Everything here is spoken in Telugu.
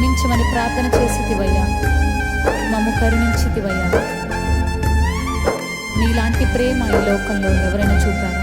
క్షమించమని ప్రార్థన చేసేదివయ్యా మమ్ము కరుణించిదివయ్యా నీలాంటి ప్రేమ ఈ లోకంలో ఎవరైనా చూపారా?